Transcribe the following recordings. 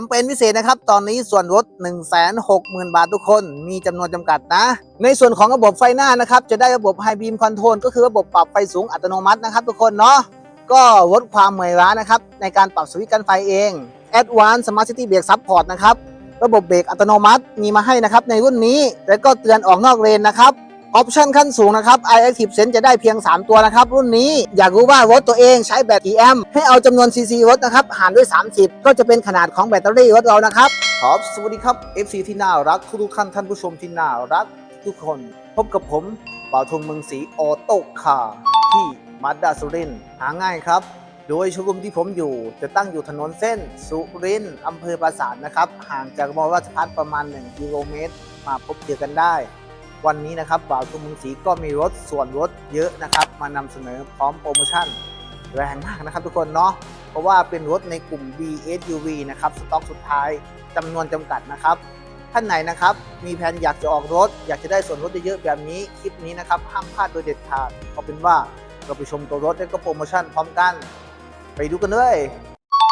มเปญพิเศษนะครับ ตอนนี้ส่วนลด 160,000 บาททุกคน มีจำนวนจำกัดนะ ในส่วนของระบบไฟหน้านะครับ จะได้ระบบ High Beam Control ก็คือระบบปรับไฟสูงอัตโนมัตินะครับทุกคนเนาะ ก็ลดความเหนื่อยล้านะครับ ในการปรับสวิตช์กันไฟเอง Advanced Smart City Brake Support นะครับ ระบบเบรกอัตโนมัติมีมาให้นะครับในรุ่นนี้ แล้วก็เตือนออกนอกเลนนะครับ ออปชันขั้นสูงนะครับ iActive Sense จะได้เพียง 3 ตัวนะครับ รุ่นนี้อยากรู้ว่ารถตัวเองใช้แบตกี่แอมป์ให้เอาจำนวนซีซีรถนะครับหารด้วย 30 ก็จะเป็นขนาดของแบตเตอรี่รถเรานะครับขอบสวัสดีครับ FC ที่น่ารักทุกท่านท่านผู้ชมที่น่ารักทุกคนพบกับผมบ่าทงเมืองศรีออโต้คาร์ที่มาด้าสุรินหาง่ายครับ โดยชว์รูมที่ผมอยู่ จะตั้งอยู่ถนนเส้น สุรินอำเภอปราสาทนะครับ ห่างจากมอราชพัฒประมาณ 1 กิโลเมตร มาพบเจอกันได้ วันนี้นะครับบ่าวทุมเมืองศรีก็มีรถส่วนลดเยอะนะครับ มานำเสนอพร้อมโปรโมชั่นแรงมากนะครับทุกคนเนาะเพราะว่าเป็นรถในกลุ่ม BSUV นะครับสต็อกสุดท้ายจำนวนจำกัดนะครับ ท่านไหนนะครับ มีแผนอยากจะออกรถ อยากจะได้ส่วนลดเยอะๆแบบนี้คลิปนี้นะครับห้ามพลาดโดยเด็ดขาดเอาเป็นว่าเราไปชมตัวรถและก็โปรโมชั่นพร้อมกัน ไปดูกันเลย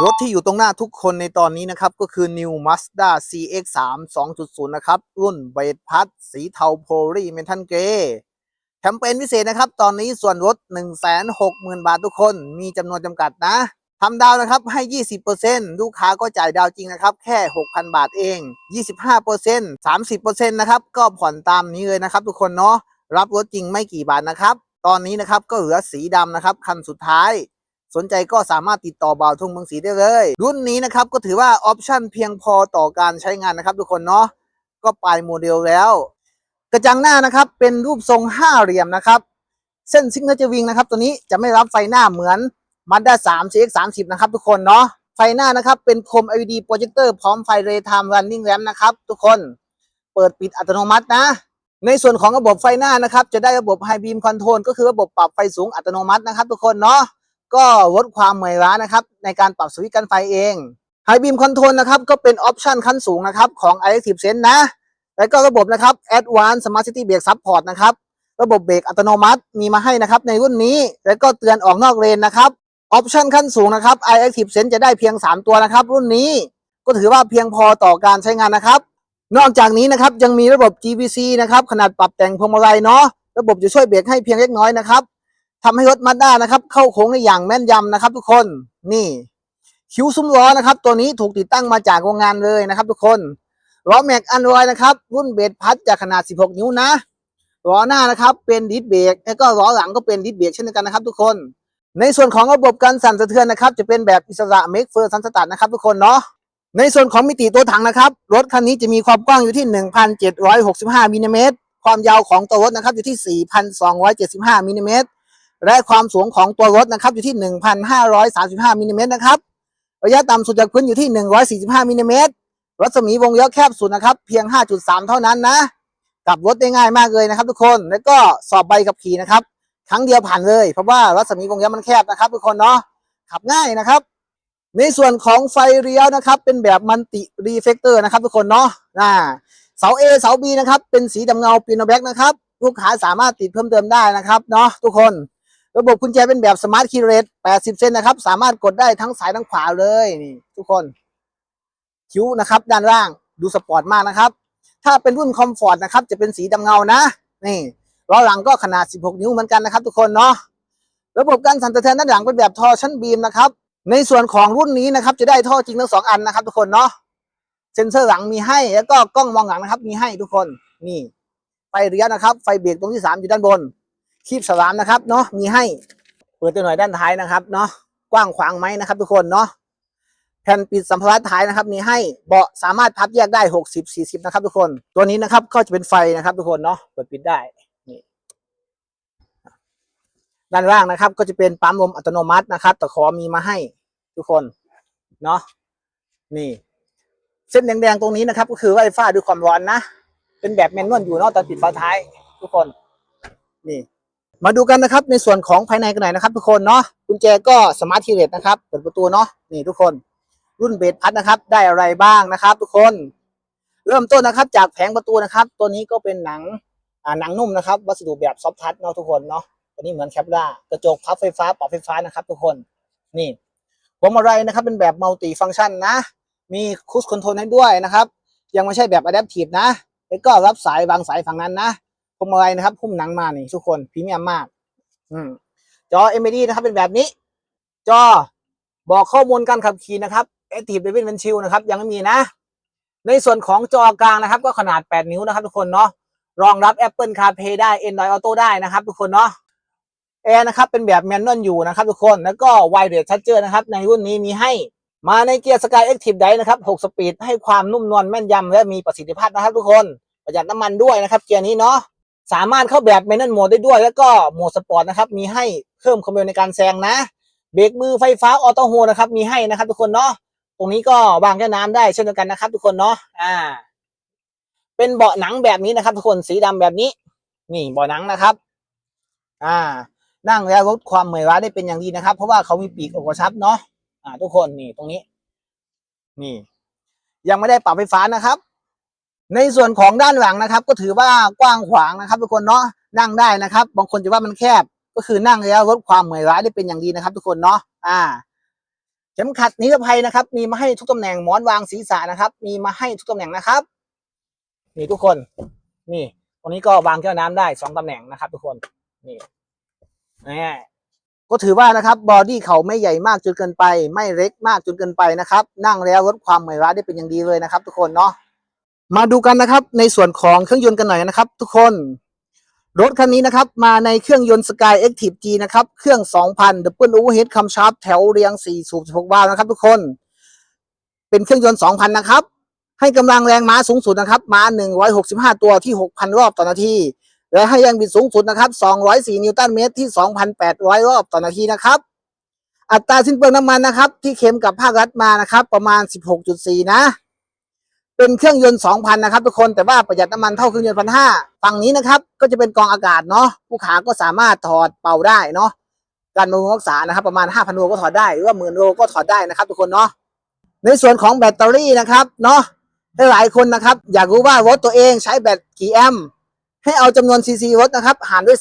รถที่อยู่ตรงหน้าทุกคนในตอนนี้นะครับ ก็คือ New Mazda CX-3 2.0 นะครับ รุ่นเบดพัดสีเทาโพลีเมทัลเกรแคมเปญพิเศษนะครับ ตอนนี้ส่วนลด160,000 บาททุกคนมีจำนวนจำกัดนะทำดาวนะครับให้ 20%ลูกค้าก็จ่ายดาวจริงนะครับ แค่ 6,000 บาทเอง 25% 30%นะครับ ก็ผ่อนตามนี้เลยนะครับ ทุกคนเนาะรับรถจริงไม่กี่บาทนะครับ ตอนนี้นะครับก็เหลือสีดำนะครับคันสุดท้าย สนใจก็สามารถติดต่อบ่าวทุ่งเมืองศรีได้เลย รุ่นนี้นะครับก็ถือว่าออปชั่นเพียงพอต่อการใช้งานนะครับทุกคนเนาะก็ปลายโมเดลแล้ว กระจังหน้านะครับเป็นรูปทรงห้าเหลี่ยมนะครับ เส้นซิกเนเจอร์วิงนะครับ ตัวนี้จะไม่รับไฟหน้าเหมือน Mazda 3 CX 3 0นะครับทุกคนเนาะไฟหน้านะครับเป็นคม LED โปรเจคเตอร์พร้อมไฟ Daytime Running Lamp นะครับทุกคนเปิดปิดอัตโนมัตินะ ในส่วนของระบบไฟหน้านะครับ จะได้ระบบ High Beam Control ก็คือระบบปรับไฟสูงอัตโนมัตินะครับ ทุกคนเนาะ ก็ลดความเหนื่อยล้านะครับ ในการปรับสวิตช์กันไฟเอง High Beam Control นะครับ ก็เป็นออปชันขั้นสูงนะครับ ของ iActive Sense นะ แล้วก็ระบบนะครับ Advanced Smart City Brake Support นะครับ ระบบเบรกอัตโนมัติมีมาให้นะครับ ในรุ่นนี้ แล้วก็เตือนออกนอกเลนนะครับ ออปชันขั้นสูงนะครับ iActive Sense จะได้เพียง 3 ตัวนะครับ รุ่นนี้ ก็ถือว่าเพียงพอต่อการใช้งานนะครับ นอกจากนี้นะครับ ยังมีระบบ GVC นะครับ ขนาดปรับแต่งพวงมาลัยเนาะ ระบบจะช่วยเบรกให้เพียงเล็กน้อยนะครับ ทำให้รถมาด้านะครับ เข้าโค้งได้อย่างแม่นยำนะครับ ทุกคนนี่คิ้วซุ้มล้อนะครับ ตัวนี้ถูกติดตั้งมาจากโรงงานเลยนะครับ ทุกคนล้อแม็กอันรอยนะครับ รุ่นเบสพัดจากขนาด 16 นิ้วนะล้อหน้านะครับเป็นดิสเบรกแล้วก็ล้อหลังก็เป็นดิสเบรกเช่นเดียวกันนะครับ ทุกคน ในส่วนของระบบการสั่นสะเทือนนะครับ จะเป็นแบบอิสระเมกเฟอร์สันสตาร์นะครับ ทุกคนเนาะในส่วนของมิติตัวถังนะครับ รถคันนี้จะมีความกว้างอยู่ที่ 1,765มิลลิเมตรความยาวของตัวรถนะครับอยู่ที่ 4,275มิลลิเมตร และความสูงของตัวรถนะครับอยู่ที่ 1,535มิลลิเมตรนะครับระยะต่ำสุดจากพื้นอยู่ที่ 145มิลลิเมตรรัศมีวงเลี้ยวแคบสุดนะครับเพียง 5.3 เท่านั้นนะกับรถได้ง่ายมากเลยนะครับ ทุกคนแล้วก็สอบใบขับขี่นะครับครั้งเดียวผ่านเลย เพราะว่ารัศมีวงเลี้ยวมันแคบนะครับ ทุกคนเนาะขับง่ายนะครับ ในส่วนของไฟเลี้ยวนะครับ เป็นแบบมันติรีเฟกเตอร์นะครับ ทุกคนเนาะอ่าเสา A เสา B นะครับเป็นสีดำเงาปีโนแบ็กนะครับลูกค้าสามารถติดเพิ่มเติมได้นะครับเนาะทุกคน ระบบกุญแจเป็นแบบสมาร์ทคีย์เรท80เซนนะครับ สามารถกดได้ทั้งซ้ายทั้งขวาเลยนี่ทุกคนคิ้วนะครับ ด้านล่างดูสปอร์ตมากนะครับ ถ้าเป็นรุ่นคอมฟอร์ตนะครับ จะเป็นสีดำเงานะ นี่ล้อหลังก็ขนาด 16 นิ้วเหมือนกันนะครับ ทุกคนเนาะระบบการสั่นสะเทือนด้านหลังเป็นแบบท่อชั้นบีมนะครับ ในส่วนของรุ่นนี้นะครับ จะได้ท่อจริงทั้งสองอันนะครับ ทุกคนเนาะเซ็นเซอร์หลังมีให้ แล้วก็กล้องมองหลังนะครับ มีให้ทุกคนนี่ไฟเลี้ยวนะครับ ไฟเบรกตรงที่สามอยู่ด้านบน คีบสลามนะครับเนาะมีให้เปิดตัวหน่อยด้านท้ายนะครับเนาะกว้างขวางไหมนะครับ ทุกคนเนาะแผ่นปิดสัมภาระท้ายนะครับ มีให้เบาะสามารถพับแยกได้หกสิบสี่สิบนะครับ ทุกคนตัวนี้นะครับก็จะเป็นไฟนะครับ ทุกคนเนาะเปิดปิดได้นี่ด้านล่างนะครับ ก็จะเป็นปั๊มลมอัตโนมัตินะครับตะขอมีมาให้ทุกคนเนาะนี่ เส้นแดงๆตรงนี้นะครับ ก็คือไฟฟ้าด้วยความร้อนนะเป็นแบบแมนนวลอยู่เนอกตอนปิดฝาท้าย ทุกคน นี่ มาดูกันนะครับในส่วนของภายในกันหน่อยนะครับ ทุกคนเนาะกุญแจก็สมาร์ททีเลตนะครับเปิดประตูเนาะนี่ทุกคนรุ่นเบสพัดนะครับ ได้อะไรบ้างนะครับ ทุกคน เริ่มต้นนะครับ จากแผงประตูนะครับ ตัวนี้ก็เป็นหนังอ่าหนังนุ่มนะครับ วัสดุแบบซอฟทัชเนาะทุกคนเนาะตัวนี้เหมือนแคปล่ากระจกพับไฟฟ้าปรับไฟฟ้านะครับ ทุกคนนี่พวงมาลัยนะครับ เป็นแบบมัลติฟังก์ชันนะ มีคุชคอนโทรลให้ด้วยนะครับ ยังไม่ใช่แบบ Adaptive นะแล้วก็รับสายวางสายฝั่งนั้นนะ พวงมาลัยนะครับหุ้มหนังมานี่ทุกคนพรีเมียมมาก อืมจอ MID นะครับเป็นแบบนี้ จอบอกข้อมูลการขับขี่นะครับ Active Driving Windshield นะครับ ยังไม่มีนะ ในส่วนของจอกลางนะครับ ก็ขนาด 8 นิ้วนะครับ ทุกคนเนาะรองรับ Apple CarPlay ได้ Android Auto ได้นะครับ ทุกคนเนาะแอร์นะครับเป็นแบบแมนนวลอยู่นะครับ ทุกคนแล้วก็ Wireless Charger นะครับ ในรุ่นนี้มีให้มาในเกียร์ Sky Active Drive นะครับ 6 สปีดให้ความนุ่มนวลแม่นยำและมีประสิทธิภาพนะครับ ทุกคนประหยัดน้ำมันด้วยนะครับ เกียร์นี้เนาะ สามารถเข้าแบบ Manual Mode ได้ด้วย แล้วก็โหมดสปอร์ตนะครับ มีให้เพิ่มความเร็วในการแซงนะ เบรกมือไฟฟ้าออโต้โฮนะครับ มีให้นะครับ ทุกคนเนาะ ตรงนี้ก็วางแก้น้ำได้เช่นเดียวกันนะครับ ทุกคนเนาะ อ่า เป็นเบาะหนังแบบนี้นะครับ ทุกคน สีดำแบบนี้ นี่เบาะหนังนะครับ อ่า นั่งแล้วลดความเหมื่อยล้าได้เป็นอย่างดีนะครับ เพราะว่าเขามีปีกอกกระชับเนาะ อ่า ทุกคนนี่ตรงนี้ นี่ ยังไม่ได้ปรับไฟฟ้านะครับ ในส่วนของด้านหลังนะครับ ก็ถือว่ากว้างขวางนะครับทุกคนเนาะนั่งได้นะครับ บางคนจะว่ามันแคบก็คือนั่งแล้วลดความเหมื่อยล้าได้เป็นอย่างดีนะครับ ทุกคนเนาะอ่าเข็มขัดนิรภัยนะครับ มีมาให้ทุกตำแหน่งหมอนวางศีรษะนะครับ มีมาให้ทุกตำแหน่งนะครับนี่ทุกคน นี่ตรงนี้ก็วางแก้วน้ำได้สองตำแหน่งนะครับ ทุกคนนี่นี่ก็ถือว่านะครับบอดี้เขาไม่ใหญ่มากจนเกินไป ไม่เล็กมากจนเกินไปนะครับ นั่งแล้วลดความเหนื่อยล้าได้เป็นอย่างดีเลยนะครับ ทุกคนเนาะ มาดูกันนะครับในส่วนของเครื่องยนต์กันหน่อยนะครับ ทุกคนรถคันนี้นะครับ มาในเครื่องยนต์ Sky Active G นะครับ เครื่อง 2,000 Double Overhead คำชาร์ปแถวเรียง 4 สูบ 16 วาล์วนะครับ ทุกคน เป็นเครื่องยนต์ 2,000 นะครับ ให้กำลังแรงม้าสูงสุดนะครับ ม้า 165 ตัวที่ 6,000 รอบต่อนาที และให้แรงบิดสูงสุดนะครับ 204 นิวตันเมตรที่ 2,800 รอบต่อนาทีนะครับ อัตราสิ้นเปลืองน้ำมันนะครับ ที่เข็มกับภาครัฐมานะครับ ประมาณ 16.4 นะ เป็นเครื่องยนต์ 2,000 นะครับทุกคนแต่ว่าประหยัดน้ำมันเท่าเครื่องยนต์1,500ฝั่งนี้นะครับ ก็จะเป็นกองอากาศเนาะผู้ขาก็สามารถถอดเป่าได้เนาะการบำรุงรักษานะครับ ประมาณ 5,000โลก็ถอดได้หรือว่าหมื่นโลก็ถอดได้นะครับ ทุกคนเนาะในส่วนของแบตเตอรี่นะครับเนาะหลายคนนะครับ อยากรู้ว่ารถตัวเองใช้แบตกี่แอมป์ให้เอาจำนวนซีซีรถนะครับหารด้วย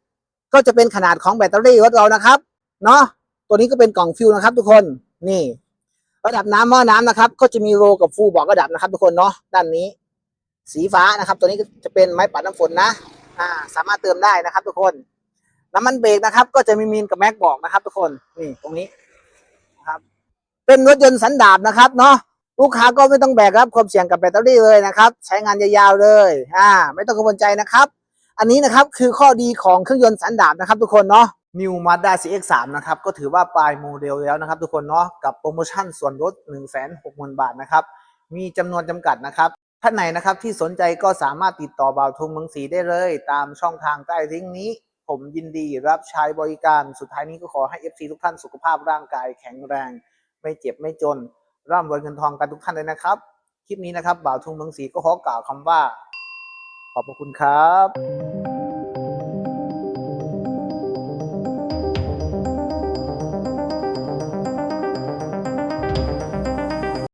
30 ก็จะเป็นขนาดของแบตเตอรี่รถเรานะครับเนาะตัวนี้ก็เป็นกล่องฟิวนะครับ ทุกคนนี่ ระดับน้ำหม้อน้ำนะครับ ก็จะมีโรกับฟูบอกระดับนะครับ ทุกคนเนาะด้านนี้ สีฟ้านะครับ ตัวนี้ก็จะเป็นไม้ปัดน้ำฝนนะ อ่า สามารถเติมได้นะครับ ทุกคนน้ำมันเบรกนะครับ ก็จะมีมีนกับแม็กบอกนะครับ ทุกคนนี่ตรงนี้นะครับ เป็นรถยนต์สันดาปนะครับ เนาะลูกค้าก็ไม่ต้องแบกรับความเสี่ยงกับแบตเตอรี่เลยนะครับ ใช้งานยาวๆเลย อ่า ไม่ต้องกังวลใจนะครับ อันนี้นะครับคือข้อดีของเครื่องยนต์สันดาปนะครับ ทุกคนเนาะ New Mazda CX-3 นะครับ ก็ถือว่าปลายโมเดลแล้วนะครับ ทุกคนเนาะกับโปรโมชั่นส่วนลด 160,000 บาทนะครับ มีจำนวนจำกัดนะครับ ท่านไหนนะครับที่สนใจก็สามารถติดต่อบ่าวทงเมืองศรีได้เลย ตามช่องทางใต้ลิงก์นี้ ผมยินดีรับใช้บริการสุดท้ายนี้ก็ขอให้ FC ทุกท่านสุขภาพร่างกายแข็งแรง ไม่เจ็บไม่จน ร่ำรวยเงินทองกันทุกท่านเลยนะครับ คลิปนี้นะครับบ่าวทุ่งเมืองศรีก็ขอกล่าวคำว่า ขอบพระคุณครับ